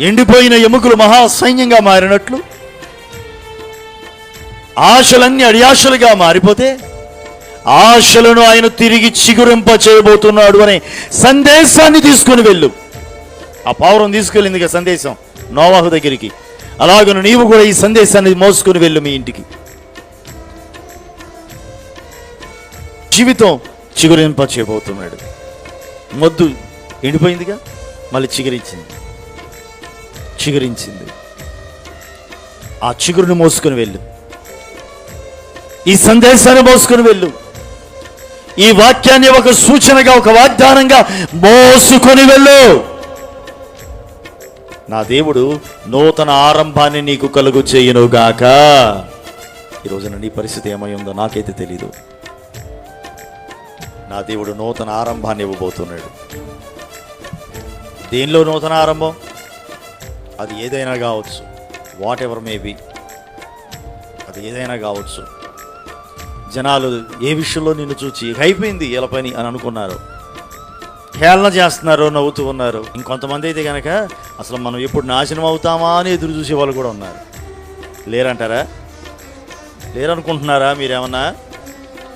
ఎండిపోయిన ఎముకలు మహా సైన్యంగా మారినట్లు ఆశలన్నీ అడియాశలుగా మారిపోతే ఆశలను ఆయన తిరిగి చిగురింప చేయబోతున్నాడు అనే సందేశాన్ని తీసుకుని వెళ్ళు. ఆ పావురం తీసుకెళ్ళింది ఇక సందేశం నోవాహు దగ్గరికి. అలాగను నీవు కూడా ఈ సందేశాన్ని మోసుకుని వెళ్ళు మీ ఇంటికి. జీవితం చిగురింప చేయబోతున్నాడు. మొద్దు ఎండిపోయిందిగా మళ్ళీ చిగురించింది. చిగురించింది. ఆ చిగురును మోసుకుని వెళ్ళు. ఈ సందేశాన్ని మోసుకుని వెళ్ళు. ఈ వాక్యాన్ని ఒక సూచనగా ఒక వాగ్దానంగా మోసుకొని వెళ్ళు. నా దేవుడు నూతన ఆరంభాన్ని నీకు కలుగు చేయనుగాక ఈ నీ పరిస్థితి ఏమై ఉందో నాకైతే తెలీదు. నా దేవుడు నూతన ఆరంభాన్ని ఇవ్వబోతున్నాడు. దేనిలో నూతన ఆరంభం? అది ఏదైనా కావచ్చు. వాట్ ఎవర్ మేబీ అది ఏదైనా కావచ్చు. జనాలు ఏ విషయంలో నిన్ను చూచి అయిపోయింది ఇలా పని అని అనుకున్నారు. హేళన చేస్తున్నారు నవ్వుతూ ఉన్నారు. ఇంకొంతమంది అయితే కనుక అసలు మనం ఎప్పుడు నాశనం అవుతామా అని ఎదురు చూసే వాళ్ళు కూడా ఉన్నారు. లేరంటారా? లేరనుకుంటున్నారా మీరేమన్నా?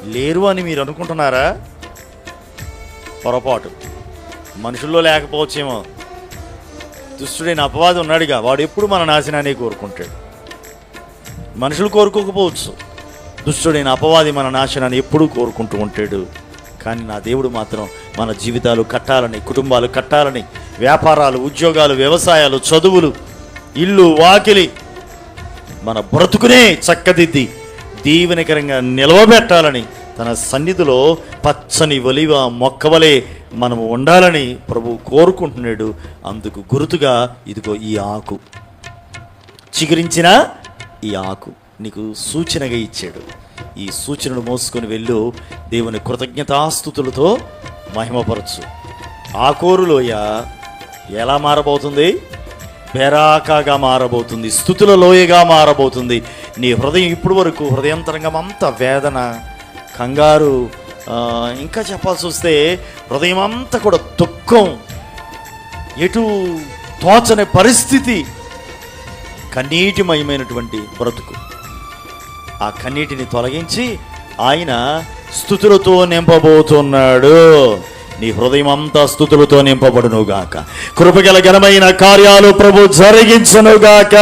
లేరు అని మీరు అనుకుంటున్నారా? పొరపాటు. మనుషుల్లో లేకపోవచ్చేమో. దుష్టుడైన అపవాదం ఉన్నాడుగా వాడు ఎప్పుడు మన నాశనాన్ని కోరుకుంటాడు. మనుషులు కోరుకోకపోవచ్చు. దుష్టుడైన అపవాది మన నాశనాన్ని ఎప్పుడూ కోరుకుంటూ ఉంటాడు. కానీ నా దేవుడు మాత్రం మన జీవితాలు కట్టాలని కుటుంబాలు కట్టాలని వ్యాపారాలు ఉద్యోగాలు వ్యవసాయాలు చదువులు ఇల్లు వాకిలి మన బ్రతుకునే చక్కదిద్ది దీవెనకరంగా నిలవబెట్టాలని తన సన్నిధిలో పచ్చని ఒలివ మొక్కవలే మనము ఉండాలని ప్రభు కోరుకుంటున్నాడు. అందుకు గుర్తుగా ఇదిగో ఈ ఆకు. చిగురించిన ఈ ఆకు నీకు సూచనగా ఇచ్చాడు. ఈ సూచనను మోసుకొని వెళ్ళు. దేవుని కృతజ్ఞతాస్థుతులతో మహిమపరచు. ఆకోరులోయ ఎలా మారబోతుంది? బెరాకాగా మారబోతుంది. స్థుతుల లోయగా మారబోతుంది. నీ హృదయం ఇప్పుడు వరకు హృదయంతరంగం అంతా వేదన కంగారు ఇంకా చెప్పాల్సి వస్తే హృదయం అంతా కూడా దుఃఖం ఎటు తోచని పరిస్థితి కన్నీటిమయమైనటువంటి బ్రతుకు. ఆ కన్నీటిని తొలగించి ఆయన స్థుతులతో నింపబోతున్నాడు. నీ హృదయం అంతా స్థుతులతో నింపబడునుగాక. కృపగల ఘనమైన కార్యాలు ప్రభు జరిగించనుగాక.